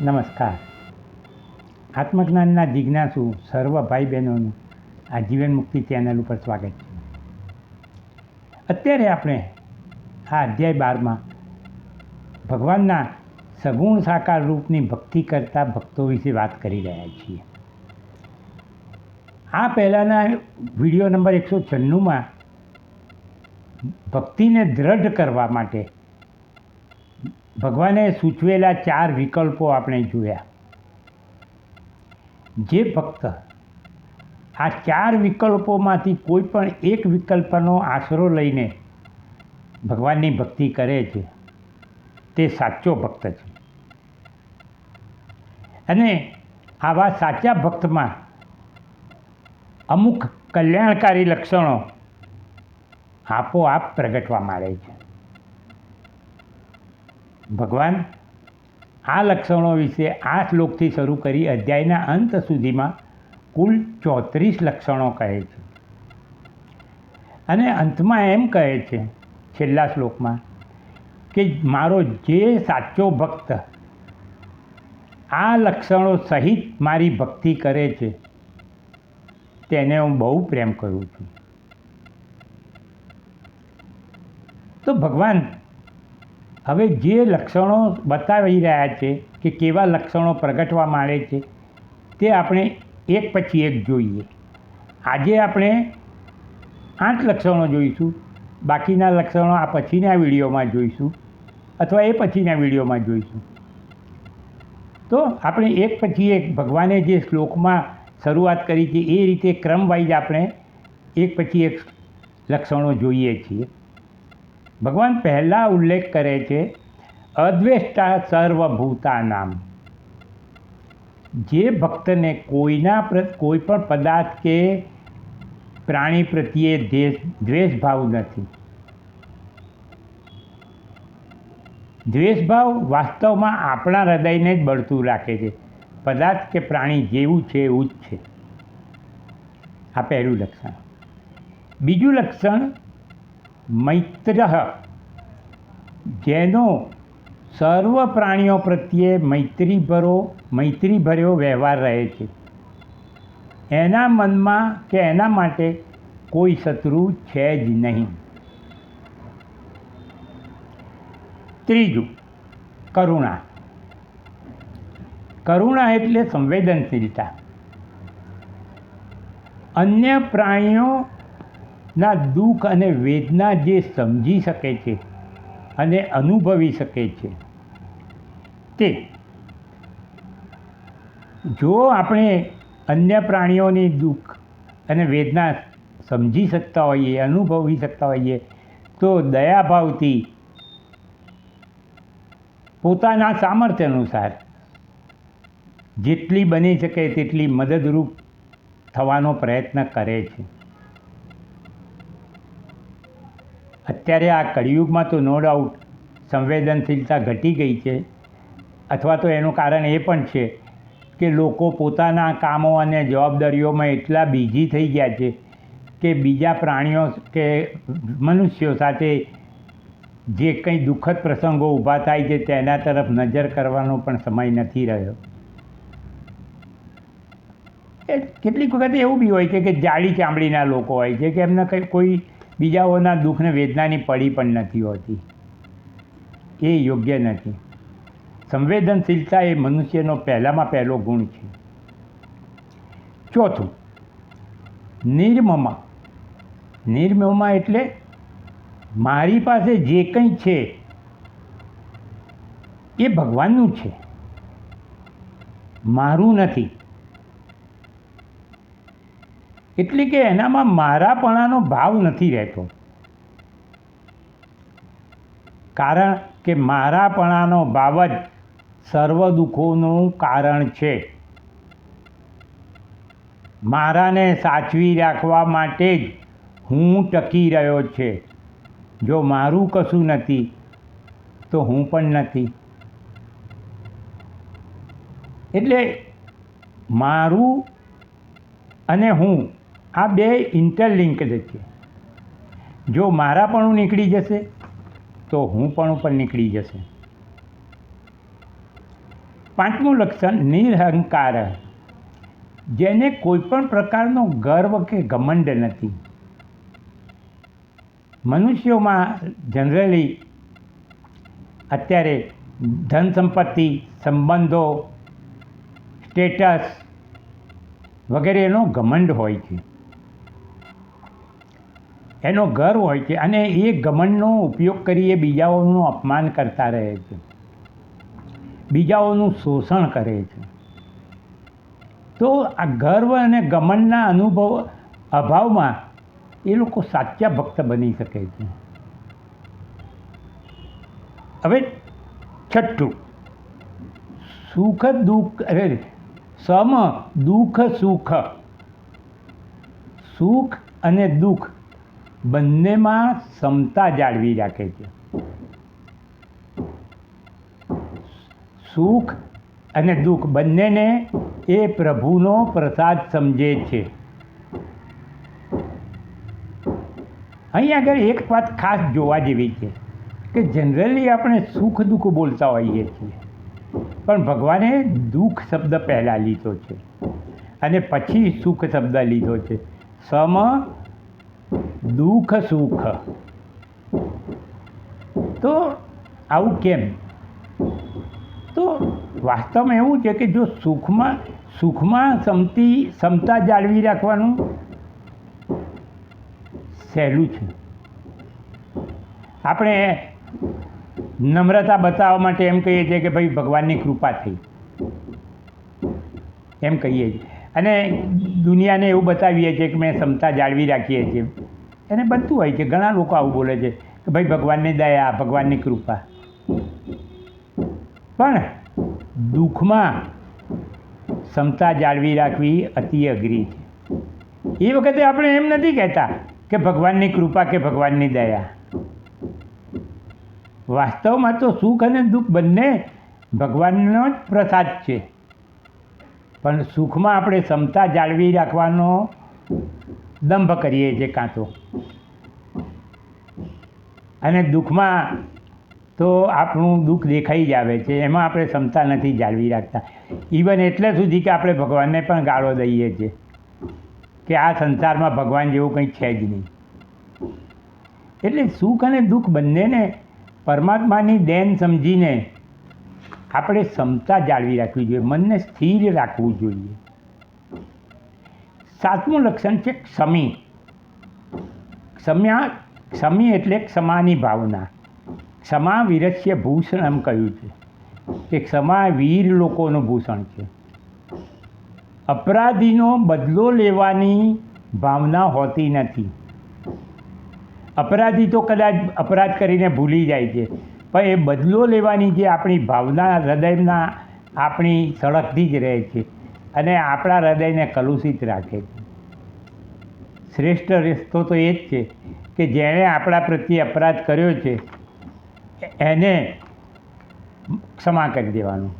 નમસ્કાર. આત્મજ્ઞાનના જિજ્ઞાસુ સર્વ ભાઈ બહેનોનું આ જીવન મુક્તિ ચેનલ ઉપર સ્વાગત છે. અત્યારે આપણે આ અધ્યાય બારમાં ભગવાનના સગુણ સાકાર રૂપની ભક્તિ કરતા ભક્તો વિશે વાત કરી રહ્યા છીએ. આ પહેલાંના વીડિયો નંબર એકસો છન્નુંમાં ભક્તિને દ્રઢ કરવા માટે ભગવાને સૂચવેલા ચાર વિકલ્પો આપણે જોયા. જે ભક્ત આ ચાર વિકલ્પોમાંથી કોઈ પણ એક વિકલ્પનો આશરો લઈને ભગવાનની ભક્તિ કરે છે, તે સાચો ભક્ત છે. અને આવા સાચા ભક્તમાં અમુક કલ્યાણકારી લક્ષણો આપોઆપ પ્રગટવા માંડે છે. ભગવાન, આ લક્ષણો વિશે આ શ્લોકથી શરૂ કરી અધ્યાયના અંત સુધીમાં કુલ ચોત્રીસ લક્ષણો કહે છે. અને અંતમાં એમ કહે છે છેલ્લા શ્લોકમાં કે મારો જે સાચો ભક્ત આ લક્ષણો સહિત મારી ભક્તિ કરે છે, તેને હું બહુ પ્રેમ કરું છું. તો ભગવાન હવે જે લક્ષણો બતાવી રહ્યા છે કે કેવા લક્ષણો પ્રગટવા માંડે છે, તે આપણે એક પછી એક જોઈએ. આજે આપણે આઠ લક્ષણો જોઈશું, બાકીના લક્ષણો આ પછીના વિડીયોમાં જોઈશું, અથવા એ પછીના વિડીયોમાં જોઈશું. તો આપણે એક પછી એક ભગવાને જે શ્લોકમાં શરૂઆત કરી છે, એ રીતે ક્રમવાઇઝ આપણે એક પછી એક લક્ષણો જોઈએ છીએ. ભગવાન પહેલાં ઉલ્લેખ કરે છે, અદ્વેષ્ટા સર્વભૂતાનામ. જે ભક્તને કોઈના કોઈ પણ પદાર્થ કે પ્રાણી પ્રત્યે દ્વેષ, દ્વેષભાવ નથી. દ્વેષભાવ વાસ્તવમાં આપણા હૃદયને જ બળતું રાખે છે. પદાર્થ કે પ્રાણી જેવું છે એવું જ છે. આ પહેલું લક્ષણ. બીજું લક્ષણ મૈત્ર. જેનો સર્વ પ્રાણીઓ પ્રત્યે મૈત્રીભરો, મૈત્રીભર્યો વ્યવહાર રહે છે. એના મનમાં કે એના માટે કોઈ શત્રુ છે જ નહીં. ત્રીજું, કરુણા. કરુણા એટલે સંવેદનશીલતા. અન્ય પ્રાણીઓના દુઃખ અને વેદના જે સમજી શકે છે અને અનુભવી શકે છે. તે જો આપણે અન્ય પ્રાણીઓની દુઃખ અને વેદના સમજી શકતા હોઈએ, અનુભવી શકતા હોઈએ, તો દયાભાવથી પોતાના સામર્થ્ય અનુસાર જેટલી બની શકે તેટલી મદદરૂપ થવાનો પ્રયત્ન કરે છે. અત્યારે આ કળિયુગમાં તો નો ડાઉટ સંવેદનશીલતા ઘટી ગઈ છે. અથવા તો એનું કારણ એ પણ છે કે લોકો પોતાના કામો અને જવાબદારીઓમાં એટલા બિઝી થઈ ગયા છે કે બીજા પ્રાણીઓ કે મનુષ્યો સાથે જે કંઈ દુઃખદ પ્રસંગો ઊભા થાય છે તેના તરફ નજર કરવાનો પણ સમય નથી રહ્યો. એ કેટલીક વખત એવું બી હોય છે કે જાડી ચામડીના લોકો હોય છે કે એમને કંઈ કોઈ બીજાઓના દુઃખને વેદનાની પડી પણ નથી હોતી. એ યોગ્ય નથી. સંવેદનશીલતા એ મનુષ્યનો પહેલામાં પહેલો ગુણ છે. ચોથું, નિર્મમા. નિર્મમા એટલે મારી પાસે જે કંઈ છે, એ ભગવાનનું છે. મારું નથી. એટલે કે એનામાં મારાપણાનો ભાવ નથી રહેતો. કારણ કે મારાપણાનો ભાવ જ સર્વ દુઃખોનું કારણ છે. મારાને સાચવી રાખવા માટે જ હું ટકી રહ્યો છે. જો મારું કશું નથી, તો હું પણ નથી. એટલે મારું અને હું આ બે ઇન્ટરલિંક્ડ છે. જો મારા પણ નીકળી જશે, તો હું પણ ઉપર નીકળી જશે. પાંચમું લક્ષણ, નિરહંકાર. જેને કોઈ પણ પ્રકારનો ગર્વ કે ઘમંડ નથી. મનુષ્યોમાં જનરલી અત્યારે ધન સંપત્તિ, સંબંધો સ્ટેટસ વગેરેનો ઘમંડ હોય છે. એનો ગર્વ હોય છે અને એ ઘમંડનો ઉપયોગ કરી એ બીજાઓનું અપમાન કરતા રહે છે. બીજાઓનું શોષણ કરે છે. તો આ ગર્વ અને ગમનના અનુભવ, અભાવમાં એ લોકો સાચા ભક્ત બની શકે છે. હવે છઠ્ઠું. સુખ, દુઃખ, અરે, સમ, દુઃખ, સુખ. સુખ અને દુઃખ બંનેમાં સમતા જાળવી રાખે છે. સુખ અને દુઃખ બંનેને એ પ્રભુનો પ્રસાદ સમજે છે. અહીં આગળ એક વાત ખાસ જોવા જેવી છે કે જનરલી આપણે સુખ દુઃખ બોલતા હોઈએ છીએ, પણ ભગવાને દુઃખ શબ્દ પહેલાં લીધો છે અને પછી સુખ શબ્દ લીધો છે. સમ દુઃખ, સુખ. તો આવું કેમ? તો વાસ્તવમાં એવું છે કે જો સુખમાં સુખમાં સમતી, સમતા જાળવી રાખવાનું સહેલું છે. આપણે નમ્રતા બતાવવા માટે એમ કહીએ છીએ કે ભાઈ ભગવાનની કૃપા થઈ. એમ કહીએ છીએ. અને દુનિયાને એવું બતાવીએ છીએ કે મેં ક્ષમતા જાળવી રાખીએ છીએ. એને બધું હોય છે. ઘણા લોકો આવું બોલે છે કે ભાઈ ભગવાનની દયા, ભગવાનની કૃપા. પણ દુઃખમાં ક્ષમતા જાળવી રાખવી અતિ અઘરી છે. એ વખતે આપણે એમ નથી કહેતા કે ભગવાનની કૃપા કે ભગવાનની દયા. વાસ્તવમાં તો સુખ અને દુઃખ બંને ભગવાનનો જ પ્રસાદ છે. પણ સુખમાં આપણે ક્ષમતા જાળવી રાખવાનો દંભ કરીએ છીએ કાં તો. અને દુઃખમાં તો આપણું દુઃખ દેખાઈ જ આવે છે, એમાં આપણે ક્ષમતા નથી જાળવી રાખતા. ઇવન એટલે સુધી કે આપણે ભગવાનને પણ ગાળો દઈએ છીએ કે આ સંસારમાં ભગવાન જેવું કંઈ છે જ નહીં. એટલે સુખ અને દુઃખ બંનેને પરમાત્માની દેન સમજીને આપણે ક્ષમતા જાળવી રાખવી જોઈએ, મનને સ્થિર રાખવું જોઈએ. સાતમું લક્ષણ છે ક્ષમી. ક્ષમ્યા, ક્ષમી એટલે ક્ષમાની ભાવના. ક્ષમા વિરસ્ય ભૂષણ એમ કહ્યું છે. કે ક્ષમા વીર લોકોનું ભૂષણ છે. અપરાધીનો બદલો લેવાની ભાવના હોતી નથી. અપરાધી તો કદાચ અપરાધ કરીને ભૂલી જાય છે. પણ એ બદલો લેવાની જે આપણી ભાવના હૃદયના આપણી સળગતી જ રહે છે અને આપણા હૃદયને કલુષિત રાખે છે. શ્રેષ્ઠ રસ્તો તો એ જ છે કે જેણે આપણા પ્રત્યે અપરાધ કર્યો છે, એને ક્ષમા કરી દેવાનું.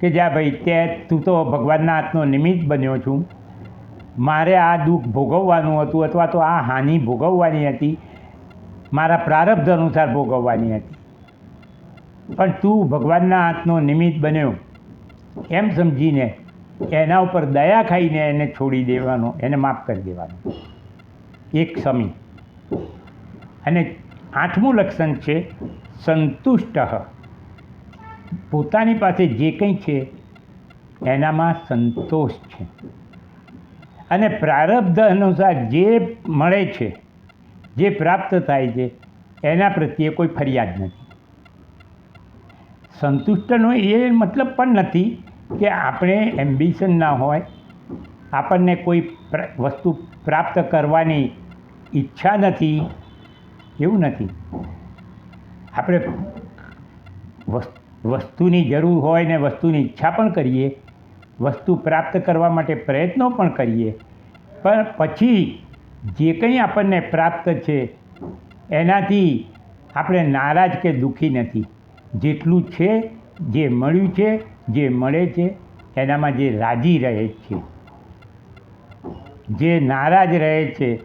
કે જા ભાઈ તે તું તો ભગવાનના હાથનો નિમિત્ત બન્યો છું. મારે આ દુઃખ ભોગવવાનું હતું અથવા તો આ હાનિ ભોગવવાની હતી. મારા પ્રારબ્ધ અનુસાર ભોગવવાની હતી. પણ તું ભગવાનના હાથનો નિમિત્ત બન્યો. એમ સમજીને એના ઉપર દયા ખાઈને એને છોડી દેવાનો, એને માફ કરી દેવાનો. એક સમી. અને આઠમું લક્ષણ છે, સંતુષ્ટ. પોતાની પાસે જે કંઈ છે, એનામાં સંતોષ છે. અને પ્રારબ્ધ અનુસાર જે મળે છે જે પ્રાપ્ત થાય છે, એના પ્રત્યે કોઈ ફરિયાદ નથી. સંતુષ્ટનો એ મતલબ પણ નથી કે આપણે એમ્બિશન ના હોય, આપણને કોઈ વસ્તુ પ્રાપ્ત કરવાની ઈચ્છા નથી, એવું નથી. આપણે વસ- વસ્તુની જરૂર હોય ને વસ્તુની ઈચ્છા પણ કરીએ, વસ્તુ પ્રાપ્ત કરવા માટે પ્રયત્નો પણ કરીએ, પણ પછી જે કંઈ આપણને પ્રાપ્ત છે, એનાથી આપણે નારાજ કે દુઃખી નથી. જેટલું છે, જે મળ્યું છે, જે મળે છે, એનામાં જે રાજી રહે છે, જે નારાજ રહે છે,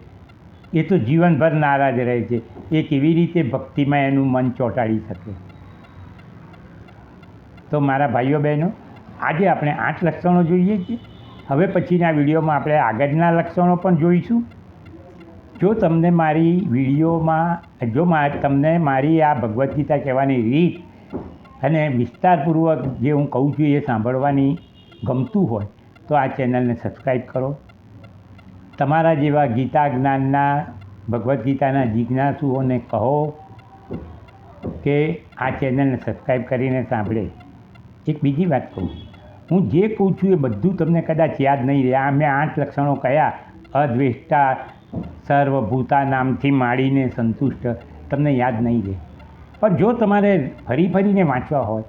એ તો જીવનભર નારાજ રહે છે. એ કેવી રીતે ભક્તિમાં એનું મન ચોંટાડી શકે? તો મારા ભાઈઓ બહેનો, આજે આપણે આઠ લક્ષણો જોઈએ છીએ. હવે પછીના વિડીયોમાં આપણે આગળના લક્ષણો પણ જોઈશું. જો તમને મારી વિડીયોમાં, જો તમને મારી આ ભગવદ્ ગીતા કહેવાની રીત અને વિસ્તારપૂર્વક જે હું કહું છું એ સાંભળવાની ગમતું હોય, તો આ ચેનલને સબસ્ક્રાઈબ કરો. તમારા જેવા ગીતા જ્ઞાનના, ભગવદ્ ગીતાના જિજ્ઞાસુઓને કહો કે આ ચેનલને સબસ્ક્રાઈબ કરીને સાંભળે. એક બીજી વાત કહું. હું જે કહું છું એ બધું તમને કદાચ યાદ નહીં રહે આ મેં આઠ લક્ષણો કયા? અદ્વેષ્ટા સર્વભૂતા નામથી માંડીને સંતુષ્ટ, તમને યાદ નહીં રહે. પણ જો તમારે ફરી ફરીને વાંચવા હોય,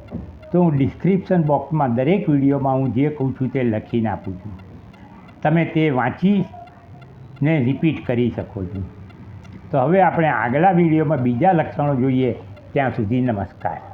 તો હું ડિસ્ક્રિપ્શન બોક્સમાં દરેક વિડીયોમાં હું જે કહું છું તે લખીને આપું છું. તમે તે વાંચીને રિપીટ કરી શકો છો. તો હવે આપણે આગલા વિડીયોમાં બીજા લક્ષણો જોઈએ. ત્યાં સુધી નમસ્કાર.